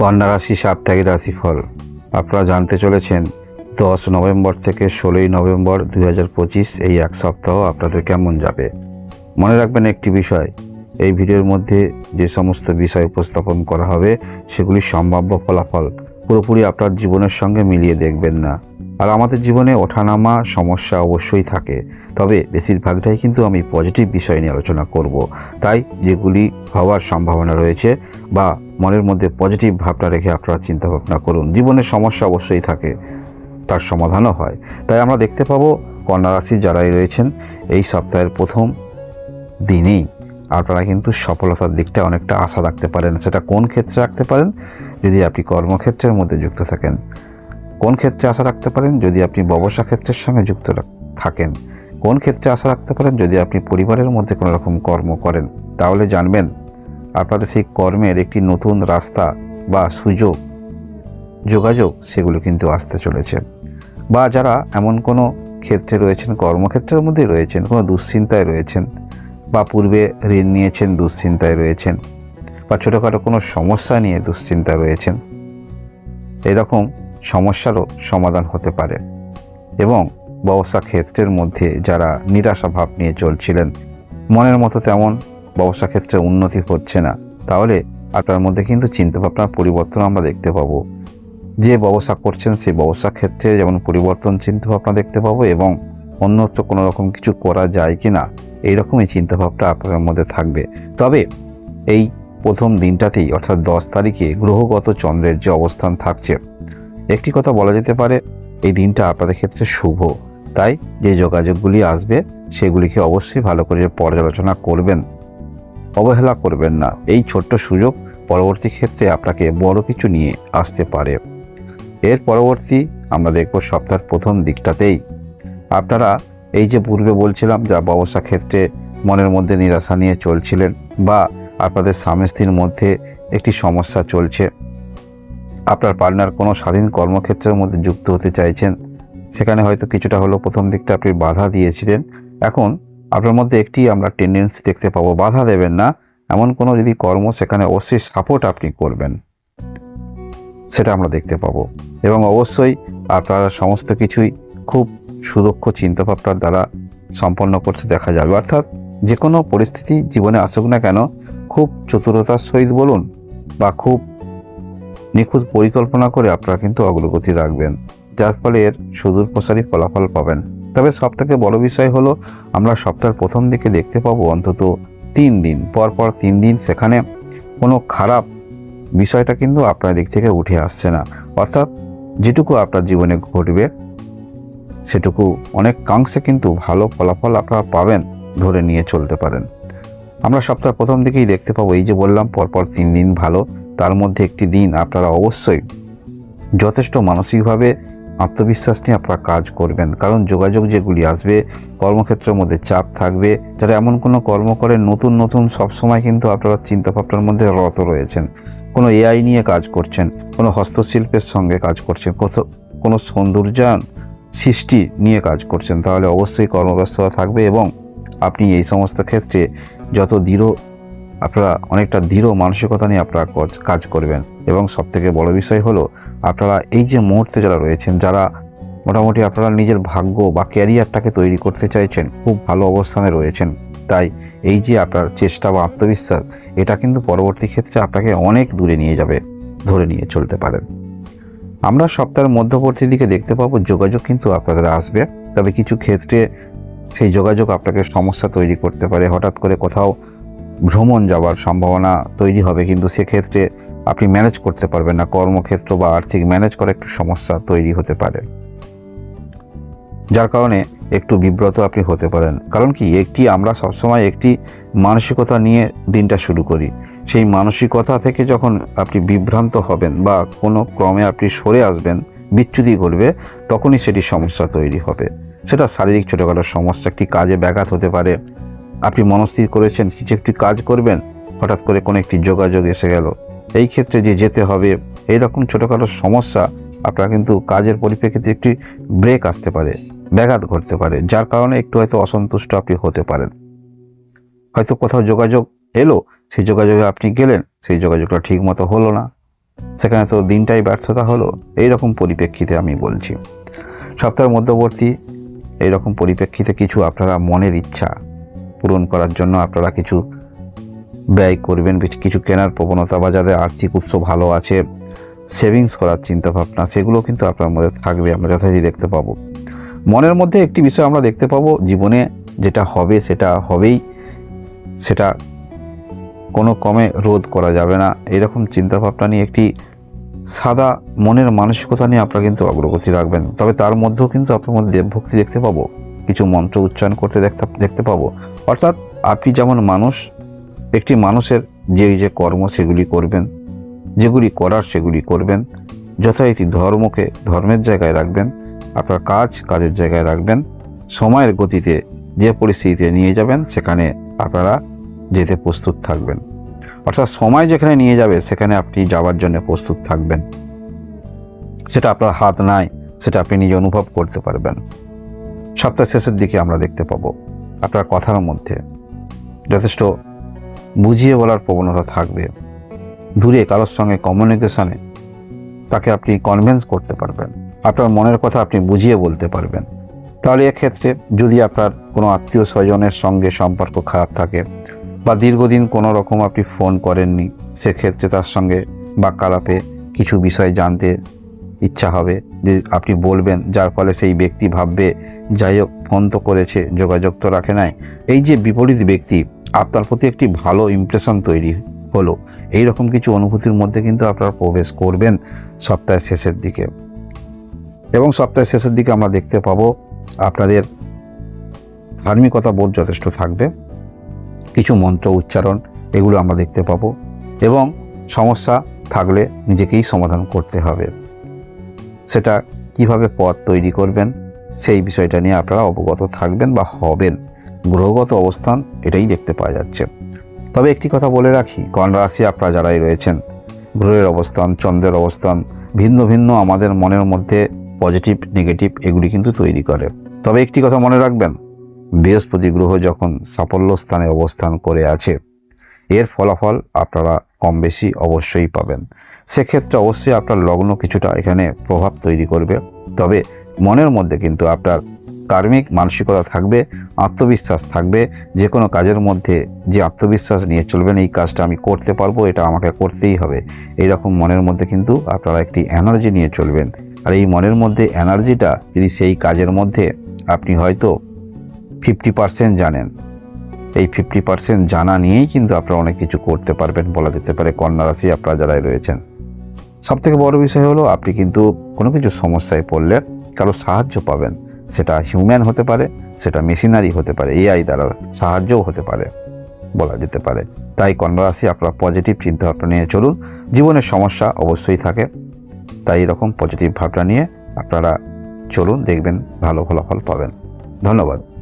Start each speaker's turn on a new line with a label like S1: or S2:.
S1: কন্যা রাশি, সাপ্তাহিক রাশিফল। আপনারা জানতে চলেছেন, দশ নভেম্বর থেকে ষোলোই নভেম্বর দুই হাজার পঁচিশ এই এক সপ্তাহ আপনাদের কেমন যাবে? মনে রাখবেন একটি বিষয়, এই ভিডিওর মধ্যে যে সমস্ত বিষয় উপস্থাপন করা হবে, সেগুলি সম্ভাব্য ফলাফল পুরোপুরি আপনার জীবনের সঙ্গে মিলিয়ে দেখবেন না। আর আমাদের জীবনে ওঠানামা সমস্যা অবশ্যই থাকে, তবে বেশিরভাগটাই কিন্তু আমি পজিটিভ বিষয় নিয়ে আলোচনা করব। তাই যেগুলি হওয়ার সম্ভাবনা রয়েছে বা মনের মধ্যে পজিটিভ ভাবটা রেখে আপনারা চিন্তা ভাবনা করুন। জীবনের সমস্যা অবশ্যই থাকে, তার সমাধানও হয়। তাই আমরা দেখতে পাবো কন্যা রাশির যারাই রয়েছেন, এই সপ্তাহের প্রথম দিনেই আপনারা কিন্তু সফলতার দিকটা অনেকটা আশা রাখতে পারেন। সেটা কোন ক্ষেত্রে রাখতে পারেন? যদি আপনি কর্মক্ষেত্রের মধ্যে যুক্ত থাকেন। কোন ক্ষেত্রে আশা রাখতে পারেন? যদি আপনি ব্যবসা ক্ষেত্রের সঙ্গে যুক্ত থাকেন। কোন ক্ষেত্রে আশা রাখতে পারেন? যদি আপনি পরিবারের মধ্যে কোনো রকম কর্ম করেন, তাহলে জানবেন আপনাদের সেই কর্মের একটি নতুন রাস্তা বা সুযোগ, যোগাযোগ সেগুলো কিন্তু আসতে চলেছে। বা যারা এমন কোনো ক্ষেত্রে রয়েছেন, কর্মক্ষেত্রের মধ্যে রয়েছেন, কোনো দুশ্চিন্তায় রয়েছেন বা পূর্বে ঋণ নিয়েছেন, দুশ্চিন্তায় রয়েছেন বা ছোটোখাটো কোনো সমস্যা নিয়ে দুশ্চিন্তায় রয়েছেন, এরকম সমস্যারও সমাধান হতে পারে এবং ব্যবসা ক্ষেত্রের মধ্যে যারা নিরাশা ভাব নিয়ে চলছিলেন, মনের মতো তেমন ব্যবসা ক্ষেত্রে উন্নতি হচ্ছে না, তাহলে আপনার মধ্যে কিন্তু চিন্তাভাবনার পরিবর্তন আমরা দেখতে পাবো। যে ব্যবসা করছেন সেই ব্যবসা ক্ষেত্রে যেমন পরিবর্তন চিন্তাভাবনা দেখতে পাবো এবং অন্যত্র কোনো রকম কিছু করা যায় কি না, এইরকমই চিন্তাভাবনা আপনার মধ্যে থাকবে। তবে এই প্রথম দিনটাতেই, অর্থাৎ দশ তারিখে গ্রহগত চন্দ্রের যে অবস্থান থাকছে, একটি কথা বলা যেতে পারে, এই দিনটা আপনাদের ক্ষেত্রে শুভ। তাই যে যোগাযোগগুলি আসবে, সেগুলিকে অবশ্যই ভালো করে পর্যালোচনা করবেন। অবহেলা করবেন না। এই ছোট্ট সুযোগ পরবর্তী ক্ষেত্রে আপনাকে বড় কিছু নিয়ে আসতে পারে। এর পরবর্তী আমরা দেখব সপ্তাহের প্রথম দিকটাতেই। আপনারা এই যে পূর্বে বলছিলাম যা ব্যবসা ক্ষেত্রে মনের মধ্যে নিরাশা নিয়ে চলছিলেন বা আপনাদের স্বামী স্ত্রীর মধ্যে একটি সমস্যা চলছে। আপনার পার্টনার কোনো স্বাধীন কর্মক্ষেত্রের মধ্যে যুক্ত হতে চাইছেন। সেখানে হয়তো কিছুটা হলো প্রথম দিকটা আপনি বাধা দিয়েছিলেন। এখন আপনার মধ্যে একটি আমরা টেন্ডেন্সি দেখতে পাবো, বাধা দেবেন না। এমন কোনো যদি কর্ম সেখানে অবশ্যই সাপোর্ট আপনি করবেন, সেটা আমরা দেখতে পাবো। এবং অবশ্যই আপনারা সমস্ত কিছুই খুব সুদক্ষ চিন্তাভাবনার দ্বারা সম্পন্ন করতে দেখা যাবে। অর্থাৎ যে কোনো পরিস্থিতি জীবনে আসুক না কেন, খুব চতুরতার সহিত বলুন বা খুব নিখুঁত পরিকল্পনা করে আপনারা কিন্তু অগ্রগতি রাখবেন, যার ফলে এর সুদূর প্রসারী ফলাফল পাবেন। তবে সব থেকে বড় বিষয় হলো, আমরা সপ্তাহের প্রথম দিকে দেখতে পাবো অন্তত তিন দিন পর পর তিন দিন সেখানে কোনো খারাপ বিষয়টা কিন্তু আপনার দিক থেকে উঠে আসছে না। অর্থাৎ যেটুকু আপনার জীবনে ঘটবে, সেটুকু অনেক কাংশে কিন্তু ভালো ফলাফল আপনারা পাবেন, ধরে নিয়ে চলতে পারেন। আমরা সপ্তাহের প্রথম দিকেই দেখতে পাবো, এই যে বললাম, পরপর তিন দিন ভালো, তার মধ্যে একটি দিন আপনারা অবশ্যই যথেষ্ট মানসিকভাবে আত্মবিশ্বাস নিয়ে আপনারা কাজ করবেন। কারণ যোগাযোগ যেগুলি আসবে, কর্মক্ষেত্রের মধ্যে চাপ থাকবে। যারা এমন কোনো কর্ম করে নতুন নতুন, সবসময় কিন্তু আপনারা চিন্তাভাবনার মধ্যে রত রয়েছেন। কোনো এআই নিয়ে কাজ করছেন, কোনো হস্তশিল্পের সঙ্গে কাজ করছেন কোনো সৌন্দর্যায়ন সৃষ্টি নিয়ে কাজ করছেন, তাহলে অবশ্যই কর্মব্যস্ততা থাকবে এবং আপনি এই সমস্ত ক্ষেত্রে যত দৃঢ়, আপনারা অনেকটা দৃঢ় মানসিকতা নিয়ে আপনারা কাজ করবেন। এবং সবথেকে বড় বিষয় হলো আপনারা এই যে মুহূর্তে যারা রয়েছেন, যারা মোটামুটি আপনারা নিজের ভাগ্য বা ক্যারিয়ারটাকে তৈরি করতে চাইছেন, খুব ভালো অবস্থানে রয়েছেন, তাই এই যে আপনার চেষ্টা বা আত্মবিশ্বাস, এটা কিন্তু পরবর্তী ক্ষেত্রে আপনাকে অনেক দূরে নিয়ে যাবে, ধরে নিয়ে চলতে পারেন। আমরা সপ্তাহের মধ্যবর্তী দিকে দেখতে পাবো যোগাযোগ কিন্তু আপনাদের আসবে, তবে কিছু ক্ষেত্রে সেই যোগাযোগ আপনাকে সমস্যা তৈরি করতে পারে, হঠাৎ করে কোথাও ভ্রমণ যাওয়ার সম্ভাবনা তৈরি হবে, কিন্তু সেক্ষেত্রে আপনি ম্যানেজ করতে পারবেন না, কর্মক্ষেত্র বা আর্থিক ম্যানেজ করা একটু সমস্যা তৈরি হতে পারে। যার কারণে একটু বিব্রত আপনি হতে পারেন। কারণ কি, একটি আমরা সবসময় একটি মানসিকতা নিয়ে দিনটা শুরু করি। সেই মানসিকতা থেকে যখন আপনি বিভ্রান্ত হবেন বা কোনো ক্রমে আপনি সরে আসবেন, বিচ্যুতি ঘটবে, তখনই সেটি সমস্যা তৈরি হবে। সেটা শারীরিক ছোটোখাটো সমস্যা, একটি কাজে ব্যাঘাত হতে পারে। আপনি মনস্থির করেছেন, কিছু একটি কাজ করবেন, হঠাৎ করে কোনো একটি যোগাযোগ এসে গেল। এই ক্ষেত্রে যে যেতে হবে এইরকম ছোটোখাটো সমস্যা আপনার কিন্তু কাজের পরিপ্রেক্ষিতে একটি ব্রেক আসতে পারে, ব্যাঘাত ঘটতে পারে, যার কারণে একটু হয়তো অসন্তুষ্ট আপনি হতে পারেন। হয়তো কোথাও যোগাযোগ এলো, সেই যোগাযোগে আপনি গেলেন, সেই যোগাযোগটা ঠিক মতো হলো না। সেখানে তো দিনটাই ব্যর্থতা হলো, এই রকম পরিপ্রেক্ষিতে আমি বলছি। সপ্তাহের মধ্যবর্তী এই রকম পরিপ্রেক্ষিতে কিছু আপনারা মনের ইচ্ছা পূরণ করার জন্য আপনারা কিছু ব্যয় করবেন। কিছু কেনার প্রবণতা বা যাদের আর্থিক উৎস ভালো আছে সেভিংস করার চিন্তা ভাবনা সেগুলো কিন্তু আপনার মধ্যে থাকবে, আমরা যথারীতি দেখতে পাবো। মনের মধ্যে একটি বিষয় আমরা দেখতে পাবো, জীবনে যেটা হবে সেটা হবেই, সেটা কোনো কমে রোধ করা যাবে না। এরকম চিন্তাভাবনা নিয়ে একটি সাদা মনের মানসিকতা নিয়ে আপনারা কিন্তু অগ্রগতি রাখবেন। তবে তার মধ্যেও কিন্তু আপনার মধ্যে দেবভক্তি দেখতে পাবো। কিছু মন্ত্র উচ্চারণ করতে দেখতে দেখতে পাবো। অর্থাৎ আপনি যেমন মানুষ একটি মানুষের যে যে কর্ম সেগুলি করবেন, যেগুলি করার সেগুলি করবেন, যথারীতি ধর্মকে ধর্মের জায়গায় রাখবেন, আপনার কাজ কাজের জায়গায় রাখবেন, সময়ের গতিতে যে পরিস্থিতিতে নিয়ে যাবেন সেখানে আপনারা যেতে প্রস্তুত থাকবেন। অর্থাৎ সময় যেখানে নিয়ে যাবে সেখানে আপনি যাওয়ার জন্য প্রস্তুত থাকবেন। সেটা আপনার হাত নাই, সেটা আপনি নিজে অনুভব করতে পারবেন। সপ্তাহ শেষের দিকে আমরা দেখতে পাবো আপনার কথার মধ্যে যথেষ্ট বুঝিয়ে বলার প্রবণতা থাকবে। দূরে কারোর সঙ্গে কমিউনিকেশনে তাকে আপনি কনভিন্স করতে পারবেন। আপনার মনের কথা আপনি বুঝিয়ে বলতে পারবেন। তাহলে এক্ষেত্রে যদি আপনার কোনো আত্মীয় স্বজনের সঙ্গে সম্পর্ক খারাপ থাকে বা দীর্ঘদিন কোনো রকম আপনি ফোন করেননি, সেক্ষেত্রে তার সঙ্গে বাক্যালাপে কিছু বিষয় জানতে ইচ্ছা হবে যে আপনি বলবেন, যার ফলে সেই ব্যক্তি ভাববে, যাই হোক, ফোন তো করেছে, যোগাযোগ তো রাখে নাই। এই যে বিপরীত ব্যক্তি, আপনার প্রতি একটি ভালো ইমপ্রেশন তৈরি হলো। এই রকম কিছু অনুভূতির মধ্যে কিন্তু আপনারা প্রবেশ করবেন সপ্তাহের শেষের দিকে। এবং সপ্তাহের শেষের দিকে আমরা দেখতে পাবো, আপনাদের ধার্মিকতা বোধ যথেষ্ট থাকবে। কিছু মন্ত্র উচ্চারণ, এগুলো আমরা দেখতে পাবো। এবং সমস্যা থাকলে নিজেকেই সমাধান করতে হবে। সেটা কীভাবে পথ তৈরি করবেন, সেই বিষয়টা নিয়ে আপনারা অবগত থাকবেন বা হবেন। গ্রহগত অবস্থান এটাই দেখতে পাওয়া যাচ্ছে। তবে একটি কথা বলে রাখি, কন্যা রাশি আপনারা যারাই রয়েছেন, গ্রহের অবস্থান, চন্দ্রের অবস্থান, ভিন্ন ভিন্ন আমাদের মনের মধ্যে পজিটিভ, নেগেটিভ এগুলি কিন্তু তৈরি করে। তবে একটি কথা মনে রাখবেন, বৃহস্পতি গ্রহ যখন সাফল্য স্থানে অবস্থান করে আছে, এর ফলাফল আপনারা কম বেশি অবশ্যই পাবেন। সেক্ষেত্রে অবশ্যই আপনার লগ্ন কিছুটা এখানে প্রভাব তৈরি করবে। তবে মনের মধ্যে কিন্তু আপনার কার্মিক মানসিকতা থাকবে, আত্মবিশ্বাস থাকবে। যে কোনো কাজের মধ্যে যে আত্মবিশ্বাস নিয়ে চলবেন, এই কাজটা আমি করতে পারব, এটা আমাকে করতেই হবে। এই রকম মনের মধ্যে কিন্তু আপনারা একটি এনার্জি নিয়ে চলবেন। আর এই মনের মধ্যে এনার্জিটা যদি সেই কাজের মধ্যে আপনি হয়তো ফিফটি পার্সেন্ট জানেন, এই ফিফটি পার্সেন্ট জানা নিয়েই কিন্তু আপনারা অনেক কিছু করতে পারবেন বলা যেতে পারে। কন্যা রাশি আপনারা যারাই রয়েছেন। সব থেকে বড় বিষয় হলো, আপনি কিন্তু কোনো কিছু সমস্যায় পড়লে কারও সাহায্য পাবেন। সেটা হিউম্যান হতে পারে, সেটা মেশিনারি হতে পারে এআই দ্বারা সাহায্যও হতে পারে, বলা যেতে পারে। তাই কন্যা রাশি, আপনারা পজিটিভ চিন্তাভাবনা নিয়ে চলুন। জীবনের সমস্যা অবশ্যই থাকে। তাই এরকম পজিটিভ ভাবনা নিয়ে আপনারা চলুন, দেখবেন ভালো ফলাফল পাবেন। ধন্যবাদ।